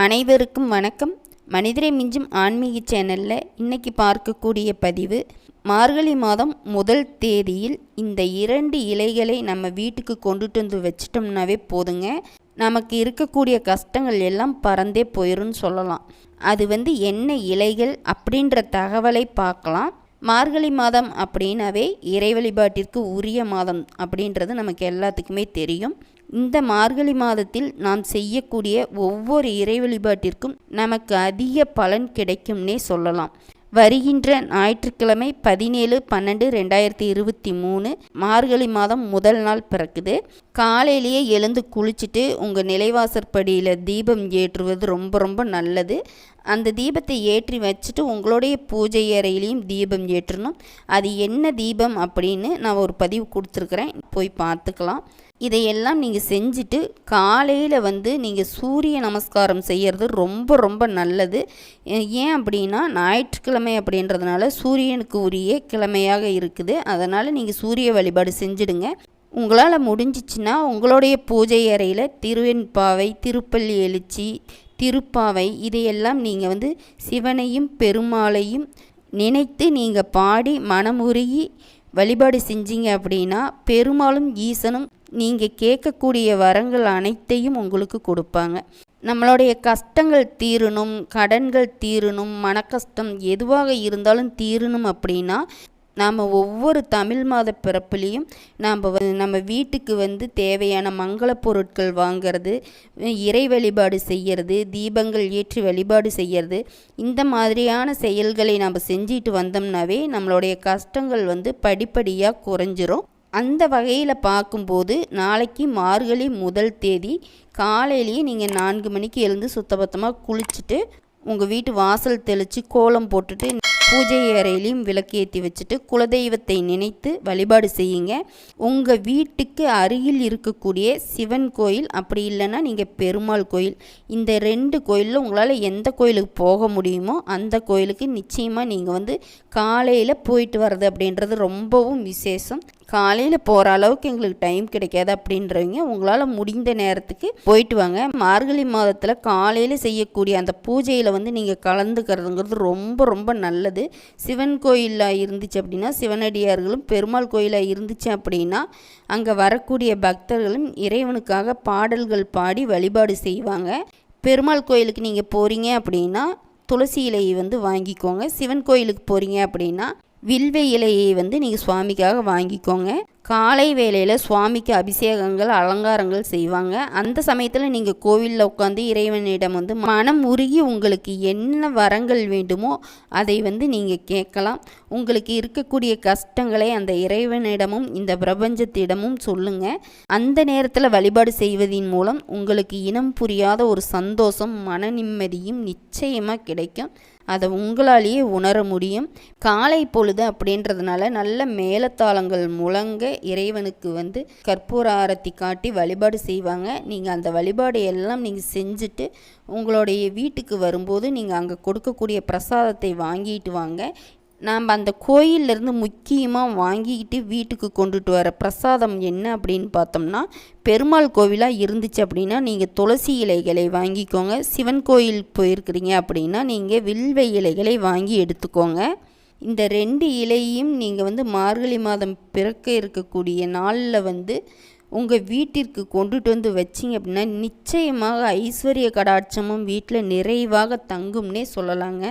அனைவருக்கும் வணக்கம். மனிதரை மிஞ்சும் ஆன்மீக சேனலில் இன்னைக்கு பார்க்கக்கூடிய பதிவு மார்கழி மாதம் முதல் தேதியில் இந்த இரண்டு இலைகளை நம்ம வீட்டுக்கு கொண்டுட்டு வந்து வச்சிட்டோம்னாவே போதுங்க. நமக்கு இருக்கக்கூடிய கஷ்டங்கள் எல்லாம் பறந்தே போயிடும்னு சொல்லலாம். அது வந்து என்ன இலைகள் அப்படின்ற தகவலை பார்க்கலாம். மார்கழி மாதம் அப்படின்னாவே இறை வழிபாட்டிற்கு உரிய மாதம் அப்படின்றது நமக்கு எல்லாத்துக்குமே தெரியும். இந்த மார்கழி மாதத்தில் நாம் செய்யக்கூடிய ஒவ்வொரு இறை வழிபாட்டிற்கும் நமக்கு அதிக பலன் கிடைக்கும்னே சொல்லலாம். வருகின்ற ஞாயிற்றுக்கிழமை பதினேழு பன்னெண்டு ரெண்டாயிரத்தி இருபத்தி மூணு மார்கழி மாதம் முதல் நாள் பிறக்குது. காலையிலேயே எழுந்து குளிச்சுட்டு உங்கள் நிலைவாசற்படியில் தீபம் ஏற்றுவது ரொம்ப ரொம்ப நல்லது. அந்த தீபத்தை ஏற்றி வச்சுட்டு உங்களுடைய பூஜை அறையிலையும் தீபம் ஏற்றணும். அது என்ன தீபம் அப்படின்னு நான் ஒரு பதிவு கொடுத்துருக்குறேன். போய் பார்த்துக்கலாம். இதையெல்லாம் நீங்கள் செஞ்சுட்டு காலையில் வந்து நீங்கள் சூரிய நமஸ்காரம் செய்கிறது ரொம்ப ரொம்ப நல்லது. ஏன் அப்படின்னா ஞாயிற்றுக்கிழமை அப்படின்றதுனால சூரியனுக்கு உரிய கிழமையாக இருக்குது. அதனால் நீங்கள் சூரிய வழிபாடு செஞ்சுடுங்க. உங்களால் முடிஞ்சிச்சுன்னா உங்களுடைய பூஜை அறையில் திருவெண்பாவை திருப்பள்ளி எழுச்சி திருப்பாவை இதையெல்லாம் நீங்கள் வந்து சிவனையும் பெருமாளையும் நினைத்து நீங்கள் பாடி மனமுருகி வழிபாடு செஞ்சீங்க அப்படின்னா பெருமாளும் ஈசனும் நீங்கள் கேட்கக்கூடிய வரங்கள் அனைத்தையும் உங்களுக்கு கொடுப்பாங்க. நம்மளுடைய கஷ்டங்கள் தீரணும் கடன்கள் தீரணும் மனக்கஷ்டம் எதுவாக இருந்தாலும் தீரணும் அப்படின்னா நாம் ஒவ்வொரு தமிழ் மாத பிறப்புலேயும் நாம் நம்ம வீட்டுக்கு வந்து தேவையான மங்கள பொருட்கள் வாங்கிறது இறை வழிபாடு செய்கிறது தீபங்கள் ஏற்றி வழிபாடு செய்கிறது இந்த மாதிரியான செயல்களை நாம் செஞ்சிட்டு வந்தோம்னாவே நம்மளுடைய கஷ்டங்கள் வந்து படிப்படியாக குறைஞ்சிரும். அந்த வகையில் பார்க்கும்போது நாளைக்கு மார்கழி முதல் தேதி காலையிலேயே நீங்கள் நான்கு மணிக்கு எழுந்து சுத்தபத்தமாக குளிச்சுட்டு உங்கள் வீட்டு வாசல் தெளித்து கோலம் போட்டுட்டு பூஜை அறையிலையும் விளக்கு ஏற்றி வச்சுட்டு குலதெய்வத்தை நினைத்து வழிபாடு செய்யுங்க. உங்கள் வீட்டுக்கு அருகில் இருக்கக்கூடிய சிவன் கோயில் அப்படி இல்லைன்னா நீங்கள் பெருமாள் கோயில். இந்த ரெண்டு கோயிலில் உங்களால் எந்த கோயிலுக்கு போக முடியுமோ அந்த கோயிலுக்கு நிச்சயமாக நீங்கள் வந்து காலையில் போயிட்டு வர்றது அப்படின்றது ரொம்பவும் விசேஷம். காலையில் போகிற அளவுக்கு எங்களுக்கு டைம் கிடைக்காது அப்படின்றவங்க உங்களால் முடிந்த நேரத்துக்கு போயிட்டு வாங்க. மார்கழி மாதத்தில் காலையில் செய்யக்கூடிய அந்த பூஜையில் வந்து நீங்கள் கலந்துக்கிறதுங்கிறது ரொம்ப ரொம்ப நல்லது. சிவன் கோயிலில் இருந்துச்சு அப்படின்னா சிவனடியார்களும் பெருமாள் கோயிலாக இருந்துச்சு அப்படின்னா அங்கே வரக்கூடிய பக்தர்களும் இறைவனுக்காக பாடல்கள் பாடி வழிபாடு செய்வாங்க. பெருமாள் கோயிலுக்கு நீங்கள் போகிறீங்க அப்படின்னா துளசி இலையை வந்து வாங்கிக்கோங்க. சிவன் கோயிலுக்கு போகிறீங்க அப்படின்னா வில்வ இலையை வந்து நீங்கள் சுவாமிக்காக வாங்கிக்கோங்க. காலை வேளையில் சுவாமிக்கு அபிஷேகங்கள் அலங்காரங்கள் செய்வாங்க. அந்த சமயத்தில் நீங்கள் கோவிலில் உட்காந்து இறைவனிடம் வந்து மனம் உருகி உங்களுக்கு என்ன வரங்கள் வேண்டுமோ அதை வந்து நீங்கள் கேட்கலாம். உங்களுக்கு இருக்கக்கூடிய கஷ்டங்களை அந்த இறைவனிடமும் இந்த பிரபஞ்சத்திடமும் சொல்லுங்கள் அந்த நேரத்தில் வழிபாடு செய்வதன் மூலம் உங்களுக்கு இனம் புரியாத ஒரு சந்தோஷம் மன நிம்மதியும் நிச்சயமாக கிடைக்கும். அதை உங்களாலேயே உணர முடியும். காலை பொழுது அப்படின்றதுனால நல்ல மேலத்தாளங்கள் முழங்க இறைவனுக்கு வந்து கற்பூர ஆரத்தி காட்டி வழிபாடு செய்வாங்க. நீங்கள் அந்த வழிபாடு எல்லாம் நீங்கள் செஞ்சுட்டு உங்களுடைய வீட்டுக்கு வரும்போது நீங்கள் அங்கே கொடுக்கக்கூடிய பிரசாதத்தை வாங்கிட்டு வாங்க. நாம் அந்த கோயிலிருந்து முக்கியமாக வாங்கிக்கிட்டு வீட்டுக்கு கொண்டுட்டு வர பிரசாதம் என்ன அப்படின்னு பார்த்தோம்னா பெருமாள் கோவிலாக இருந்துச்சு அப்படின்னா நீங்கள் துளசி இலைகளை வாங்கிக்கோங்க. சிவன் கோயில் போயிருக்கிறீங்க அப்படின்னா நீங்கள் வில்வ இலைகளை வாங்கி எடுத்துக்கோங்க. இந்த ரெண்டு இலையும் நீங்கள் வந்து மார்கழி மாதம் பிறக்க இருக்கக்கூடிய நாளில் வந்து உங்கள் வீட்டிற்கு கொண்டுட்டு வந்து வச்சிங்க அப்படின்னா நிச்சயமாக ஐஸ்வர்ய கடாட்சமும் வீட்டில் நிறைவாக தங்கும்னே சொல்லலாங்க.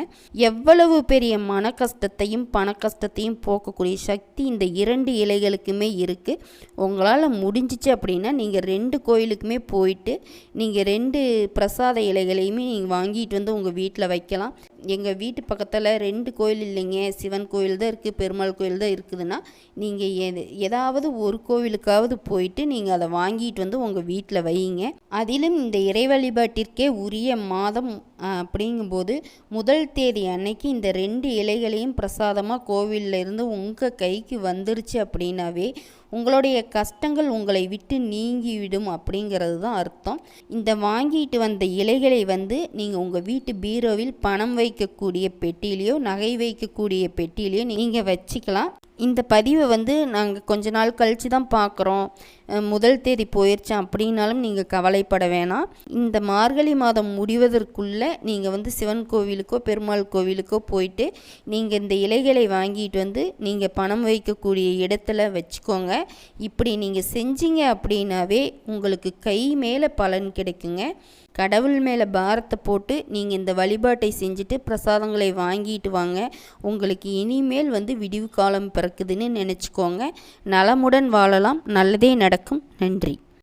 எவ்வளவு பெரிய மன கஷ்டத்தையும் பண கஷ்டத்தையும் போக்கக்கூடிய சக்தி இந்த இரண்டு இலைகளுக்குமே இருக்குது உங்களால் முடிஞ்சிச்சு அப்படின்னா நீங்கள் ரெண்டு கோயிலுக்குமே போயிட்டு நீங்கள் ரெண்டு பிரசாத இலைகளையுமே நீங்கள் வாங்கிட்டு வந்து உங்கள் வீட்டில் வைக்கலாம். எங்கள் வீட்டு பக்கத்தில் ரெண்டு கோயில் இல்லைங்க. சிவன் கோயில் தான் இருக்குது பெருமாள் கோயில் தான் இருக்குதுன்னா நீங்கள் எது ஏதாவது ஒரு கோவிலுக்காவது போயிட்டு நீங்கள் அதை வாங்கிட்டு வந்து உங்கள் வீட்டில் வையுங்க. அதிலும் இந்த இறை வழிபாட்டிற்கே உரிய மாதம் அப்படிங்கும்போது முதல் தேதி அன்னைக்கு இந்த ரெண்டு இலைகளையும் பிரசாதமாக கோவிலில் இருந்து உங்கள் கைக்கு வந்துருச்சு அப்படின்னாவே உங்களுடைய கஷ்டங்கள் உங்களை விட்டு நீங்கிவிடும் அப்படிங்கிறது தான் அர்த்தம். இந்த வாங்கிட்டு வந்த இலைகளை வந்து நீங்கள் உங்கள் வீட்டு பீரோவில் பணம் வைக்கக்கூடிய பெட்டியிலையோ நகை வைக்கக்கூடிய பெட்டியிலையோ நீங்கள் வச்சுக்கலாம். இந்த பதிவை வந்து நாங்கள் கொஞ்ச நாள் கழித்து தான் பார்க்குறோம் முதல் தேதி போயிடுச்சு அப்படின்னாலும் நீங்கள் கவலைப்பட வேணாம். இந்த மார்கழி மாதம் முடிவதற்குள்ளே நீங்கள் வந்து சிவன் கோவிலுக்கோ பெருமாள் கோவிலுக்கோ போயிட்டு நீங்கள் இந்த இலைகளை வாங்கிட்டு வந்து நீங்கள் பணம் வைக்கக்கூடிய இடத்துல வச்சுக்கோங்க. இப்படி நீங்கள் செஞ்சீங்க அப்படின்னாவே உங்களுக்கு கை மேலே பலன் கிடைக்குங்க. கடவுள் மேலே பாரத்தை போட்டு நீங்கள் இந்த வழிபாட்டை செஞ்சுட்டு பிரசாதங்களை வாங்கிட்டு வாங்க. உங்களுக்கு இனிமேல் வந்து விடிவு காலம் பிறக்குதுன்னு நினச்சிக்கோங்க. நலமுடன் வாழலாம். நல்லதே நடக்கும். நன்றி.